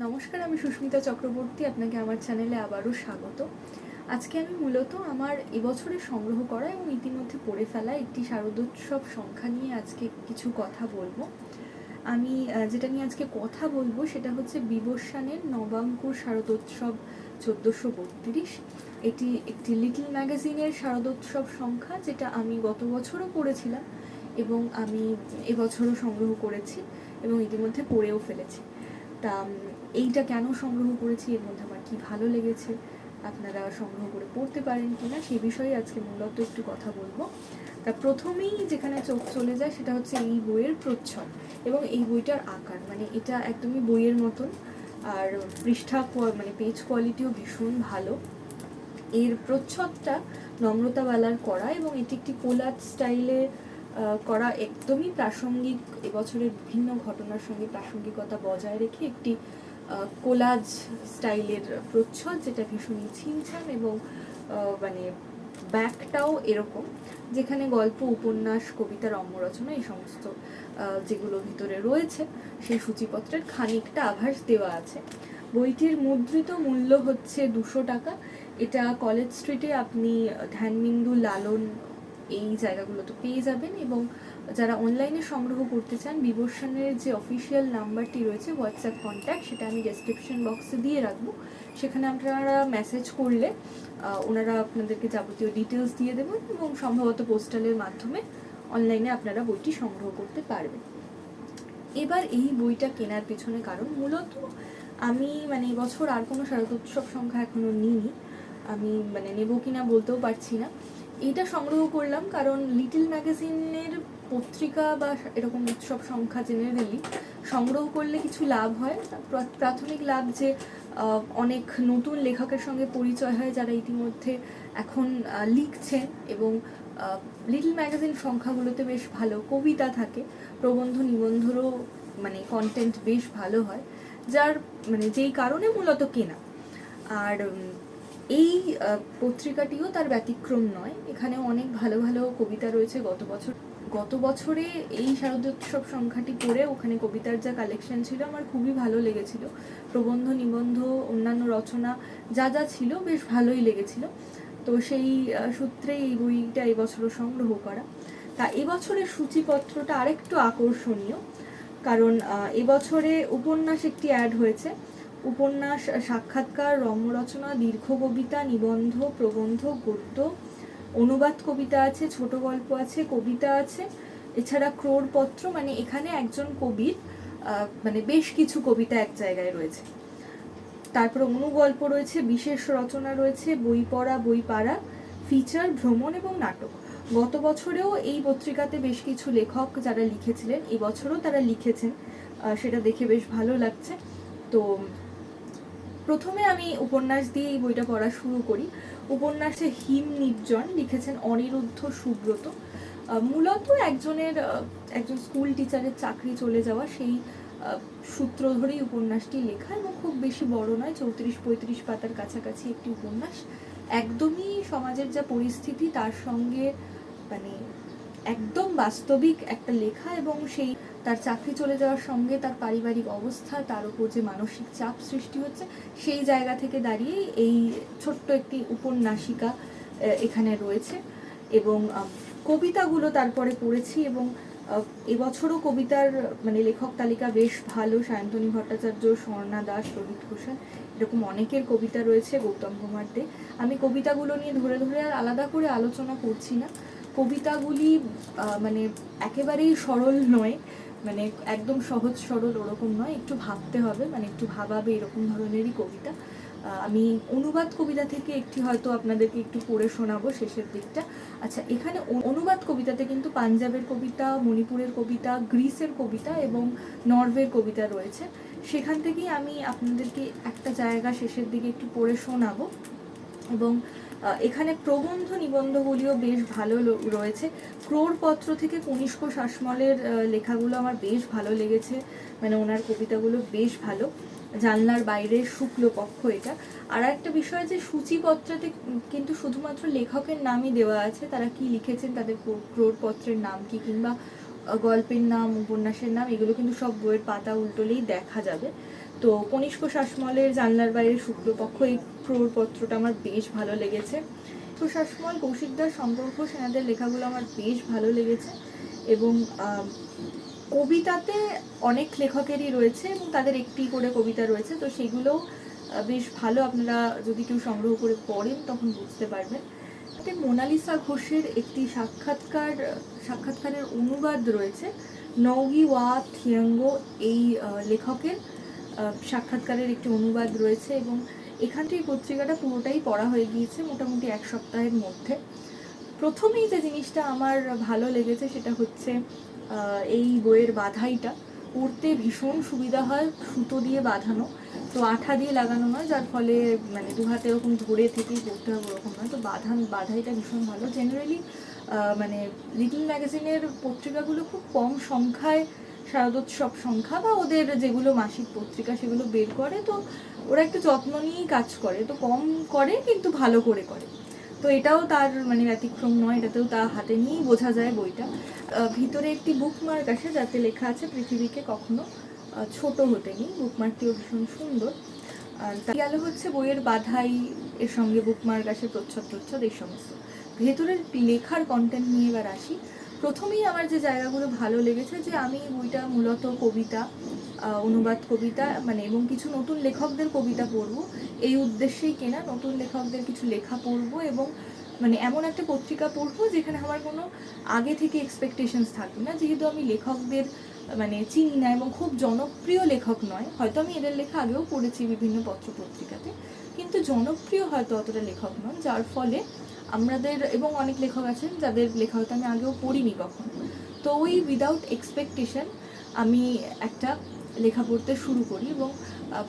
নমস্কার, আমি সুস্মিতা চক্রবর্তী, আপনাকে আমার চ্যানেলে আবারও স্বাগত। আজকে আমি মূলত আমার এবছরে সংগ্রহ করা এবং ইতিমধ্যে পড়ে ফেলা একটি শারদোৎসব সংখ্যা নিয়ে আজকে কিছু কথা বলব। আমি যেটা নিয়ে আজকে কথা বলব সেটা হচ্ছে বিবস্বানের নবাঙ্কুর শারদোৎসব চোদ্দোশো বত্রিশ। এটি একটি লিটল ম্যাগাজিনের শারদোৎসব সংখ্যা যেটা আমি গত বছরও পড়েছিলাম এবং আমি এবছরও সংগ্রহ করেছি এবং ইতিমধ্যে পড়েও ফেলেছি। তা এইটা কেন সংগ্রহ করেছি? এর মধ্যে আমার কী ভালো লেগেছে? আপনারা সংগ্রহ করে পড়তে পারেন কিনা? সেই বিষয়ে আজকে মূলত একটু কথা বলব। তা প্রথমেই যেখানে চোখ চলে যায় সেটা হচ্ছে এই বইয়ের প্রচ্ছদ এবং এই বইটার আকার। মানে এটা একদমই বইয়ের মতন। আর পৃষ্ঠা মানে পেজ কোয়ালিটিও ভীষণ ভালো। এর প্রচ্ছদটা নম্রতাওয়ালার করা এবং এটি একটি কোলাজ স্টাইলে করা একদমই প্রাসঙ্গিক। এবছরের বিভিন্ন ঘটনার সঙ্গে প্রাসঙ্গিকতা বজায় রেখে একটি কোলাজ স্টাইলের প্রচ্ছদ, যেটা ভীষণই ছিমছাম এবং মানে ব্যাকটাও এরকম, যেখানে গল্প, উপন্যাস, কবিতা, রম্যরচনা এই সমস্ত যেগুলো ভিতরে রয়েছে, সেই সূচিপত্রের খানিকটা আভাস দেওয়া আছে। বইটির মুদ্রিত মূল্য হচ্ছে দুশো টাকা। এটা কলেজ স্ট্রিটে আপনি ধ্যানবিন্দু লালন এই জায়গাগুলোতে পেয়ে যাবেন এবং যারা অনলাইনে সংগ্রহ করতে চান, বিবর্ষণের যে অফিসিয়াল নাম্বারটি রয়েছে হোয়াটসঅ্যাপ কন্ট্যাক্ট সেটা আমি ডেসক্রিপশন বক্সে দিয়ে রাখব। সেখানে আপনারা মেসেজ করলে ওনারা আপনাদেরকে যাবতীয় ডিটেলস দিয়ে দেবেন এবং সম্ভবত পোস্টালের মাধ্যমে অনলাইনে আপনারা বইটি সংগ্রহ করতে পারবেন। এবার এই বইটা কেনার পেছনে কারণ, মূলত আমি মানে এবছর আর কোনো শারদোৎসব সংখ্যা এখনও নিইনি। আমি মানে নেব কিনা বলতেও পারছি না। এটা সংগ্রহ করলাম কারণ লিটল ম্যাগাজিনের পত্রিকা বা এরকম উৎসব সংখ্যা জেনারেলি সংগ্রহ করলে কিছু লাভ হয়। প্রাথমিক লাভ যে অনেক নতুন লেখকের সঙ্গে পরিচয় হয় যারা ইতিমধ্যে এখন লিখছেন এবং লিটল ম্যাগাজিন সংখ্যাগুলোতে বেশ ভালো কবিতা থাকে। প্রবন্ধ নিবন্ধরও মানে কন্টেন্ট বেশ ভালো হয়, যার মানে যেই কারণে মূলত কেনা। আর এই পত্রিকাটিও তার ব্যতিক্রম নয়। এখানে অনেক ভালো ভালো কবিতা রয়েছে। গত বছর গত বছরে এই শারদোৎসব সংখ্যাটি পড়ে ওখানে কবিতার যা কালেকশন ছিল আমার খুবই ভালো লেগেছিল। প্রবন্ধ নিবন্ধ অন্যান্য রচনা যা যা ছিল বেশ ভালোই লেগেছিল। তো সেই আহ, সূত্রেই এই বইটা এবছরও সংগ্রহ করা। তা এবছরের সূচিপত্রটা আরেকটু আকর্ষণীয় কারণ এবছরে উপন্যাস একটি অ্যাড হয়েছে। উপন্যাস সাক্ষাৎকার রম্যরচনা দীর্ঘ কবিতা নিবন্ধ প্রবন্ধ গদ্য অনুবাদ কবিতা আছে, ছোট গল্প আছে, কবিতা আছে, এছাড়া ক্রোড়পত্র মানে এখানে একজন কবির মানে বেশ কিছু কবিতা এক জায়গায় রয়েছে। তারপরে অনুগল্প রয়েছে, বিশেষ রচনা রয়েছে, বই পড়া, বই পাড়া ফিচার ভ্রমণ এবং নাটক। গত বছরেও এই পত্রিকাতে বেশ কিছু লেখক যারা লিখেছিলেন এবছরও তারা লিখেছেন সেটা দেখে বেশ ভালো লাগছে। তো প্রথমে আমি উপন্যাস দিয়ে এই বইটা পড়া শুরু করি। উপন্যাসে হিম নির্জন লিখেছেন অনিরুদ্ধ সুব্রত। মূলত একজনের একজন স্কুল টিচারের চাকরি চলে যাওয়া সেই সূত্র ধরেই উপন্যাসটি লেখা এবং খুব বেশি বড় নয়, চৌত্রিশ পঁয়ত্রিশ পাতার কাছাকাছি একটি উপন্যাস। একদমই সমাজের যা পরিস্থিতি তার সঙ্গে মানে একদম বাস্তবিক একটা লেখা এবং সেই তার চাকরি চলে যাওয়ার সঙ্গে তার পারিবারিক অবস্থা, তার উপর যে মানসিক চাপ সৃষ্টি হচ্ছে, সেই জায়গা থেকে দাঁড়িয়ে এই ছোট্ট একটি উপন্যাসিকা এখানে রয়েছে এবং কবিতাগুলো তারপরে পড়েছি এবং এবছরও কবিতার মানে লেখক তালিকা বেশ ভালো, সায়ন্তনী ভট্টাচার্য, স্বর্ণা দাস, রোহিত ঘোষাল, এরকম অনেকের কবিতা রয়েছে, গৌতম কুমার দে আমি কবিতাগুলো নিয়ে ধরে ধরে আর আলাদা করে আলোচনা করছি না। কবিতাগুলি মানে একেবারেই সরল নয় মানে একদম সহজ সরল ওরকম নয়, একটু ভাবতে হবে মানে একটু ভাবাবে এরকম ধরনেরই কবিতা। আমি অনুবাদ কবিতা থেকে একটি হয়তো আপনাদেরকে একটু পড়ে শোনাবো শেষের দিকটা। আচ্ছা এখানে অনুবাদ কবিতাতে কিন্তু পাঞ্জাবের কবিতা, মণিপুরের কবিতা, গ্রিসের কবিতা এবং নরওয়ের কবিতা রয়েছে। সেখান থেকেই আমি আপনাদেরকে একটা জায়গা শেষের দিকে একটু পড়ে শোনাবো এবং এখানে প্রবন্ধ নিবন্ধগুলিও বেশ ভালো রয়েছে। ক্রোড়পত্র থেকে কনিষ্ক শাসমলের লেখাগুলো আমার বেশ ভালো লেগেছে। মানে ওনার কবিতাগুলো বেশ ভালো। জানলার বাইরে শুক্লপক্ষ এটা। আর একটা বিষয় যে সূচিপত্রতে কিন্তু শুধুমাত্র লেখকের নামই দেওয়া আছে। তারা কি লিখেছেন? তাদের ক্রো- ক্রোড়পত্রের নাম কি? কিংবা গল্পের নাম, উপন্যাসের নাম, এগুলো কিন্তু সব বইয়ের পাতা উল্টোলেই দেখা যাবে। তো কনিষ্ক শাসমলের জানলার বাইরে শুক্লপক্ষ এই প্রপত্রটা আমার বেশ ভালো লেগেছে। তো শাসমল কৌশিকদার সম্পর্ক সেনাদের লেখাগুলো আমার বেশ ভালো লেগেছে এবং কবিতাতে অনেক লেখকেরই রয়েছে এবং তাদের একটি করে কবিতা রয়েছে। তো সেগুলোও আহ, বেশ ভালো। আপনারা যদি কেউ সংগ্রহ করে পড়েন তখন বুঝতে পারবেন। তাতে মোনালিসা ঘোষের একটি সাক্ষাৎকার সাক্ষাৎকারের অনুবাদ রয়েছে। নৌগি ওয়া থিয়াঙ্গো এই লেখকের। সাক্ষাৎকারের একটি অনুবাদ রয়েছে এবং এখান থেকে পত্রিকাটা পুরোটাই পড়া হয়ে গিয়েছে মোটামুটি এক সপ্তাহের মধ্যে। প্রথমেই যে জিনিসটা আমার ভালো লেগেছে সেটা হচ্ছে এই বইয়ের বাধাইটা। পড়তে ভীষণ সুবিধা হয়, সুতো দিয়ে বাঁধানো। তো আঠা দিয়ে লাগানো নয়, যার ফলে মানে দু হাতে এরকম ধরে থেকেই পড়তে হবে ওরকম নয়। তো বাঁধান, বাধাইটা ভীষণ ভালো। জেনারেলি মানে লিটল ম্যাগাজিনের পত্রিকাগুলো খুব কম সংখ্যায় শারদোৎসব সংখ্যা বা ওদের যেগুলো মাসিক পত্রিকা সেগুলো বের করে, তো ওরা একটু যত্ন নিয়েই কাজ করে। তো কম করে কিন্তু ভালো করে করে। তো এটাও তার মানে ব্যতিক্রম নয়, এটাতেও তা হাতে নিয়েই বোঝা যায় বইটা। ভিতরে একটি বুকমার্ক আছে যাতে লেখা আছে, পৃথিবীকে কখনো ছোট হতে নেই। বুকমার্কটিও ভীষণ সুন্দর। আর গেল হচ্ছে বইয়ের বাধাই, এর সঙ্গে বুকমার্ক আসে প্রচ্ছদ প্রচ্ছদ এই সমস্ত। ভেতরের লেখার কন্টেন্ট নিয়ে এবার আসি। প্রথমেই আমার যে জায়গাগুলো ভালো লেগেছে যে আমি বইটা মূলত কবিতা অনুবাদ কবিতা মানে এবং কিছু নতুন লেখকদের কবিতা পড়ব। এই উদ্দেশ্যেই কেনা নতুন লেখকদের কিছু লেখা পড়ব এবং মানে এমন একটা পত্রিকা পড়ব যেখানে আমার কোনো আগে থেকে এক্সপেকটেশনস থাকবে না। যেহেতু আমি লেখকদের মানে চিনি না এবং খুব জনপ্রিয় লেখক নয়, হয়তো আমি এদের লেখা আগেও পড়েছি বিভিন্ন পত্র পত্রিকাতে কিন্তু জনপ্রিয় হয়তো অতটা লেখক নন, যার ফলে আমাদের এবং অনেক লেখক আছেন যাদের লেখা হয়তো আমি আগেও পড়িনি কখন। তো ওই উইদাউট এক্সপেকটেশন আমি একটা লেখা পড়তে শুরু করি এবং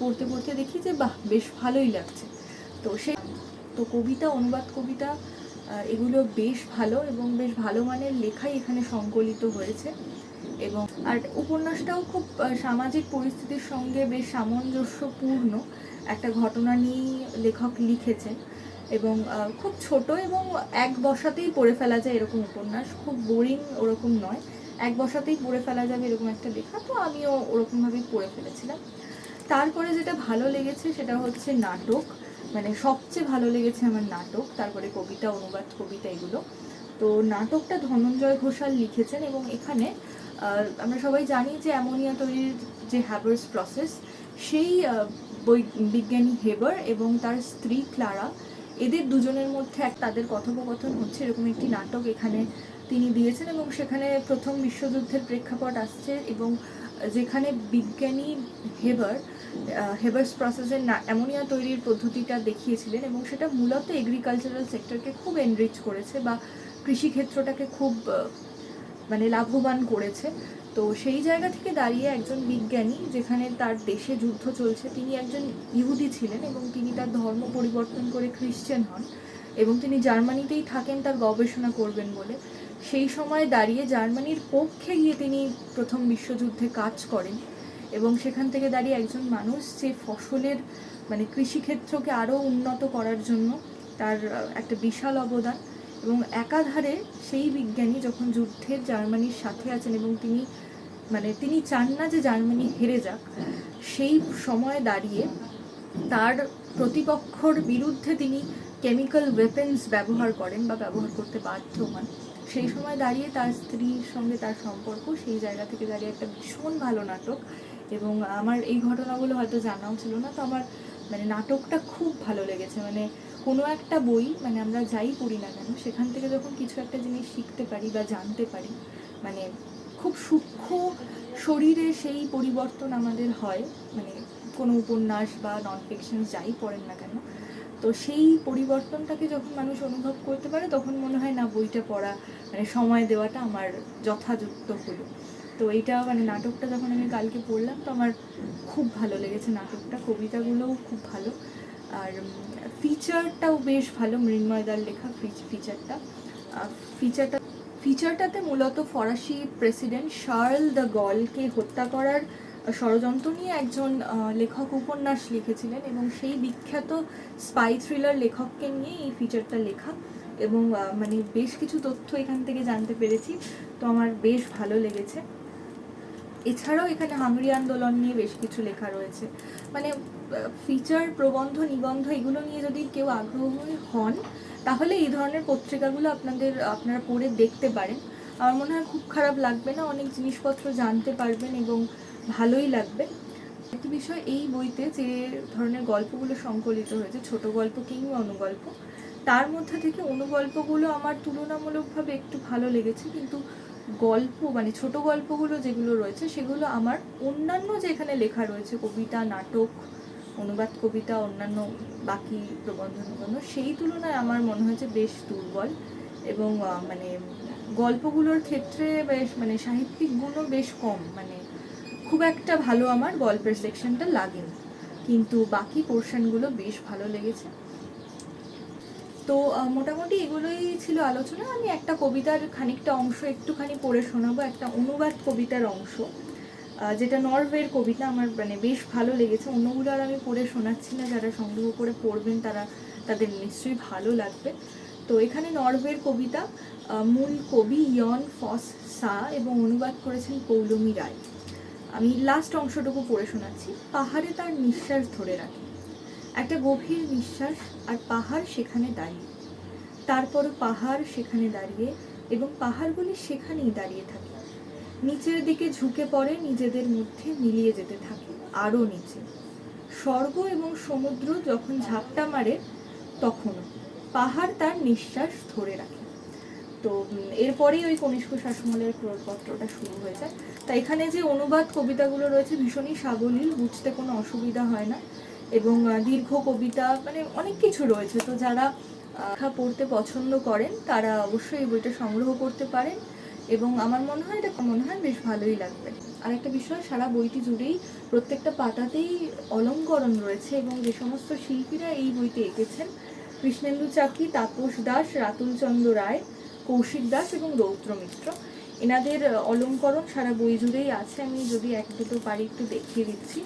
পড়তে পড়তে দেখি যে বাহ, বেশ ভালোই লাগছে। তো সে, তো কবিতা, অনুবাদ কবিতা এগুলো বেশ ভালো এবং বেশ ভালো মানের লেখাই এখানে সংকলিত হয়েছে এবং, আর উপন্যাসটাও খুব সামাজিক পরিস্থিতির সঙ্গে বেশ সামঞ্জস্যপূর্ণ। একটা ঘটনা নিয়েই লেখক লিখেছেন। এবং খুব ছোট এবং এক বসাতেই পড়ে ফেলা যায় এরকম উপন্যাস। খুব বোরিং ওরকম নয়। এক বসাতেই পড়ে ফেলা যাবে এরকম একটা লেখা, তো আমিও ওরকমভাবেই পড়ে ফেলেছিলাম। তারপরে যেটা ভালো লেগেছে সেটা হচ্ছে নাটক। মানে সবচেয়ে ভালো লেগেছে আমার নাটক, তারপরে কবিতা, অনুবাদ, কবিতা এগুলো। তো নাটকটা ধনঞ্জয় ঘোষাল লিখেছেন এবং এখানে আমরা সবাই জানি যে অ্যামোনিয়া তৈরির যে হ্যাবার্স প্রসেস সেই বৈ- বিজ্ঞানী হেবার এবং তার স্ত্রী ক্লারা এদের দুজনের মধ্যে এক তাদের কথোপকথন হচ্ছে, এরকম একটি নাটক এখানে তিনি দিয়েছেন এবং সেখানে প্রথম বিশ্বযুদ্ধের প্রেক্ষাপট আসছে এবং যেখানে বিজ্ঞানী হেবার হেবার্স প্রসেসের অ্যামোনিয়া তৈরির পদ্ধতিটা দেখিয়েছিলেন এবং সেটা মূলত এগ্রিকালচারাল সেক্টরকে খুব এনরিচ করেছে বা কৃষিক্ষেত্রটাকে খুব মানে লাভবান করেছে। তো সেই জায়গা থেকে দাঁড়িয়ে একজন বিজ্ঞানী যেখানে তার দেশে যুদ্ধ চলছে, তিনি একজন ইহুদি ছিলেন এবং তিনি তার ধর্ম পরিবর্তন করে খ্রিশ্চান হন এবং তিনি জার্মানিতেই থাকেন, তার গবেষণা করবেন বলে। সেই সময় দাঁড়িয়ে জার্মানির পক্ষে গিয়ে তিনি প্রথম বিশ্বযুদ্ধে কাজ করেন এবং সেখান থেকে দাঁড়িয়ে একজন মানুষ যে ফসলের মানে কৃষিক্ষেত্রকে আরও উন্নত করার জন্য তার একটা বিশাল অবদান। এবং একাধারে সেই বিজ্ঞানী যখন যুদ্ধের জার্মানির সাথে আছেন এবং তিনি মানে তিনি চান না যে জার্মানি হেরে যাক, সেই সময়ে দাঁড়িয়ে তার প্রতিপক্ষর বিরুদ্ধে তিনি কেমিক্যাল ওয়েপেন্স ব্যবহার করেন বা ব্যবহার করতে বাধ্য হন। সেই সময় দাঁড়িয়ে তার স্ত্রীর সঙ্গে তার সম্পর্ক, সেই জায়গা থেকে দাঁড়িয়ে একটা ভীষণ ভালো নাটক এবং আমার এই ঘটনাগুলো হয়তো জানাও ছিল না, তো আমার মানে নাটকটা খুব ভালো লেগেছে। মানে কোনো একটা বই মানে আমরা যাই পড়ি না কেন, সেখান থেকে যখন কিছু একটা জিনিস শিখতে পারি বা জানতে পারি মানে খুব সূক্ষ্ম শরীরে সেই পরিবর্তন আমাদের হয় মানে কোনো উপন্যাস বা নন ফিকশন যাই পড়েন না কেন, তো সেই পরিবর্তনটাকে যখন মানুষ অনুভব করতে পারে, তখন মনে হয়, না, বইটা পড়া মানে সময় দেওয়াটা আমার যথাযুক্ত হলো। তো এইটা মানে নাটকটা যখন আমি কালকে পড়লাম, তো আমার খুব ভালো লেগেছে নাটকটা, কবিতাগুলোও খুব ভালো। আর ফিচারটাও বেশ ভালো, মৃন্ময়দার লেখা ফিচারটা ফিচারটা ফিচারটাতে মূলত ফরাসি প্রেসিডেন্ট শার্ল দ্য গলকে হত্যা করার ষড়যন্ত্র নিয়ে একজন লেখক উপন্যাস লিখেছিলেন এবং সেই বিখ্যাত স্পাই থ্রিলার লেখককে নিয়ে এই ফিচারটা লেখা এবং মানে বেশ কিছু তথ্য এখান থেকে জানতে পেরেছি। তো আমার বেশ ভালো লেগেছে। এছাড়াও এখানে হাঙ্গরি আন্দোলন নিয়ে বেশ কিছু লেখা রয়েছে। মানে ফিচার প্রবন্ধ, নিবন্ধ এগুলো নিয়ে যদি কেউ আগ্রহী হন, তাহলে এই ধরনের পত্রিকাগুলো আপনাদের, আপনারা পড়ে দেখতে পারেন। আমার মনে হয় খুব খারাপ লাগবে না, অনেক জিনিসপত্র জানতে পারবেন এবং ভালোই লাগবে। একটি বিষয়, এই বইতে যে ধরনের গল্পগুলো সংকলিত হয়েছে, ছোট গল্প কিংবা অনুগল্প, তার মধ্যে থেকে অনুগল্পগুলো আমার তুলনামূলকভাবে একটু ভালো লেগেছে। কিন্তু গল্প মানে ছোট গল্পগুলো যেগুলো রয়েছে, সেগুলো আমার অন্যান্য যে এখানে লেখা রয়েছে, কবিতা, নাটক, অনুবাদ কবিতা, অন্যান্য বাকি প্রবন্ধ নিবন্ধ সেই তুলনায় আমার মনে হয়েছে বেশ দুর্বল এবং মানে গল্পগুলোর ক্ষেত্রে বেশ মানে সাহিত্যিক গুণও বেশ কম মানে খুব একটা ভালো আমার গল্পের সেকশনটা লাগেনি। কিন্তু বাকি পোর্শনগুলো বেশ ভালো লেগেছে। তো মোটামুটি এগুলোই ছিল আলোচনা। আমি একটা কবিতার খানিকটা অংশ একটুখানি পড়ে শোনাবো, একটা অনুবাদ কবিতার অংশ। যেটা নরওয়ের কবিতা, আমার মানে বেশ ভালো লেগেছে। অন্যগুলো আর আমি পড়ে শোনাচ্ছি না, যারা সংগ্রহ করে পড়বেন তারা, তাদের নিশ্চয়ই ভালো লাগবে। তো, এখানে নরওয়ের কবিতা মূল কবি ইয়ন ফস সা এবং অনুবাদ করেছেন পৌলমী রায়। আমি লাস্ট অংশটুকু পড়ে শোনাচ্ছি। পাহাড়ে তার নিঃশ্বাস ধরে রাখে। একটা গভীর নিঃশ্বাস আর পাহাড় সেখানে দাঁড়িয়ে। তারপরও পাহাড় সেখানে দাঁড়িয়ে এবং পাহাড়গুলি সেখানেই দাঁড়িয়ে থাকে। নিচের দিকে ঝুঁকে পড়ে নিজেদের মধ্যে মিলিয়ে যেতে থাকে, আরও নিচে। স্বর্গ এবং সমুদ্র যখন ঝাপটা মারে, তখনও পাহাড় তার নিঃশ্বাস ধরে রাখে। তো এরপরেই ওই কনিষ্ক শাসমলের ক্রোড়পত্রটা শুরু হয়ে যায়। তা এখানে যে অনুবাদ কবিতাগুলো রয়েছে ভীষণই সাবলীল, বুঝতে কোনো অসুবিধা হয় না। এবং দীর্ঘ কবিতা মানে অনেক কিছু রয়েছে। তো যারা পড়তে পছন্দ করেন, তারা অবশ্যই এই বইটা সংগ্রহ করতে পারেন এবং আমার মনে হয় এটা, মনে হয় বেশ ভালোই লাগবে। আর একটা বিষয়, সারা বইটি জুড়েই প্রত্যেকটা পাতাতেই অলঙ্করণ রয়েছে এবং যে সমস্ত শিল্পীরা এই বইতে এঁকেছেন, কৃষ্ণেন্দু চাকি, তাপস দাস রাতুলচন্দ্র রায়, কৌশিক দাস এবং রৌদ্র মিত্র, এনাদের অলঙ্করণ সারা বই জুড়েই আছে। আমি যদি এক দুটো পারি একটু দেখিয়ে দিচ্ছি।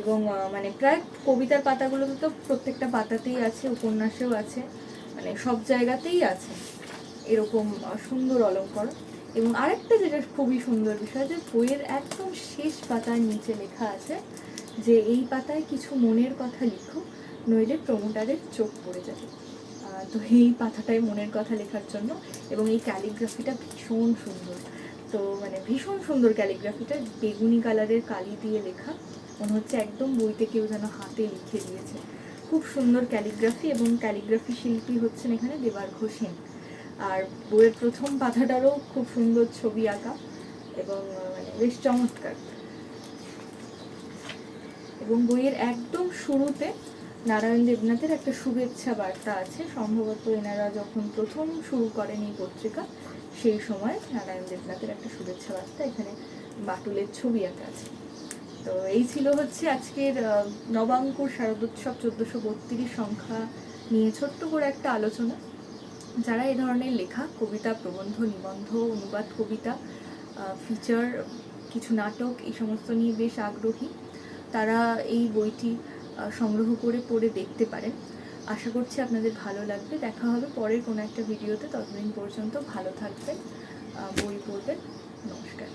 এবং মানে প্রায় কবিতার পাতাগুলোতে তো প্রত্যেকটা পাতাতেই আছে, উপন্যাসেও আছে মানে সব জায়গাতেই আছে এরকম সুন্দর অলঙ্করণ এবং আরেকটা যেটা খুবই সুন্দর বিষয়, যে বইয়ের একদম শেষ পাতার নিচে লেখা আছে যে এই পাতায় কিছু মনের কথা লিখো, নইলে প্রমোটারের চোখ পড়ে যাবে। তো এই পাতাটাই মনের কথা লেখার জন্য এবং এই ক্যালিগ্রাফিটা ভীষণ সুন্দর। তো মানে ভীষণ সুন্দর ক্যালিগ্রাফিটা, বেগুনি কালারের কালি দিয়ে লেখা। মনে হচ্ছে একদম বইতে কেউ যেন হাতে লিখে দিয়েছে। খুব সুন্দর ক্যালিগ্রাফি এবং ক্যালিগ্রাফি শিল্পী হচ্ছেন এখানে দেবার্ঘ সেন আর বইয়ের প্রথম পাতাটারও খুব সুন্দর ছবি আঁকা এবং মানে বেশ চমৎকার। এবং বইয়ের একদম শুরুতে নারায়ণ দেবনাথের একটা শুভেচ্ছা বার্তা আছে। সম্ভবত এনারা যখন প্রথম শুরু করেন এই পত্রিকা, সেই সময় নারায়ণ দেবনাথের একটা শুভেচ্ছা বার্তা এখানে বাটুলের ছবি আঁকা আছে। তো এই ছিল হচ্ছে আজকের আহ, নবাঙ্কুর শারদোৎসব চোদ্দোশো বত্রিশ সংখ্যা নিয়ে ছোট্ট করে একটা আলোচনা। যারা এ ধরনের লেখা কবিতা প্রবন্ধ নিবন্ধ অনুবাদ কবিতা ফিচার কিছু নাটক এই সমস্ত নিয়ে বেশ আগ্রহী তারা এই বইটি সংগ্রহ করে পড়ে দেখতে পারেন। আশা করছি আপনাদের ভালো লাগবে। দেখা হবে পরের কোনো একটা ভিডিওতে। ততদিন পর্যন্ত ভালো থাকবেন বই পড়বেন। নমস্কার।